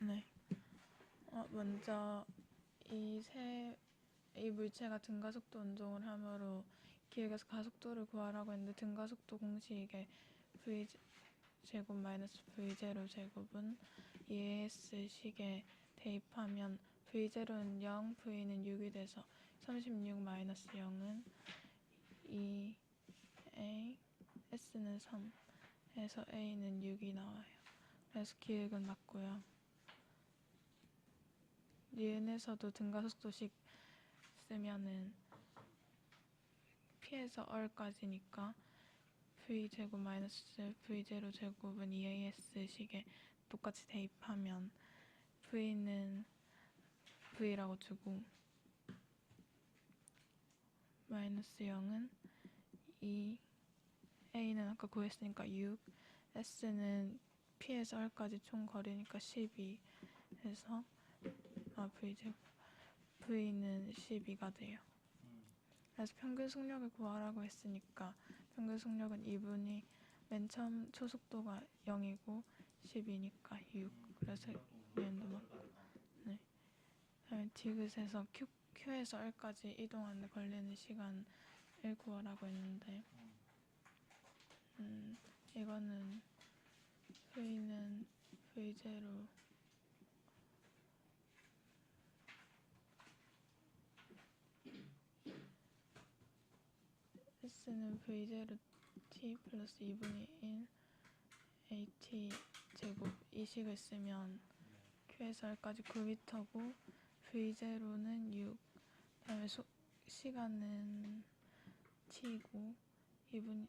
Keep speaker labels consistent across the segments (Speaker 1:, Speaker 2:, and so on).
Speaker 1: 네. 어, 먼저 이 세 이 물체가 등가속도 운동을 하므로 기획에서 가속도를 구하라고 했는데 등가속도 공식에 v 제곱 마이너스 v 제로 제곱은 2as 식에 대입하면 v 제로는 0, v는 6이 돼서 36 마이너스 0은 2a s는 3 해서 a는 6이 나와요. 그래서 기획은 맞고요. 니은에서도 등가속도식 쓰면은 p에서 얼까지니까 v 제곱 마이너스 v 제로 제곱은 2as 식에 똑같이 대입하면 v는 v라고 주고 마이너스 0은 2 a는 아까 구했으니까 6 s는 p에서 r까지 총 거리니까 12 해서 아 v 제곱 v는 12가 돼요. 그래서 평균 속력을 구하라고 했으니까 평균 속력은 2분이 맨 처음 초속도가 0이고 10이니까 6 그래서 얘도 맞고 네. 그다음에 디귿에서 Q, Q에서 R까지 이동하는데 걸리는 시간 을 구하라고 했는데 음, 이거는 V는 V0 S는 V0 T 플러스 2분의 1 AT 제곱 이 식을 쓰면 Q에서 R까지 9m고 V0는 6 그다음에 소, 시간은 T고 2분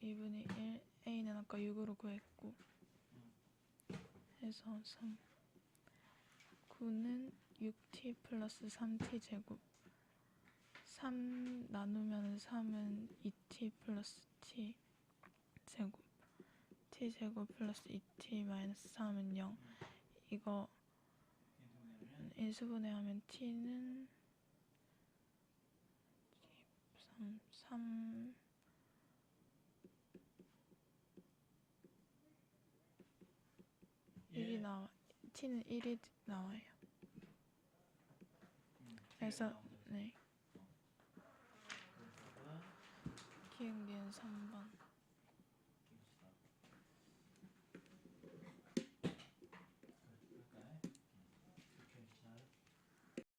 Speaker 1: 2분의 1 A는 아까 6으로 구했고. 해서 3 9는 6T 플러스 3T 제곱. 3 나 누면 3은 2T 플러스 T 제곱 T 제곱 플러스 2T 마이너스 3은 0 이거 인수분해 하면 T는 3, 3 1이 나와 T는 1이 나와요. 그래서 네 기억리은 3번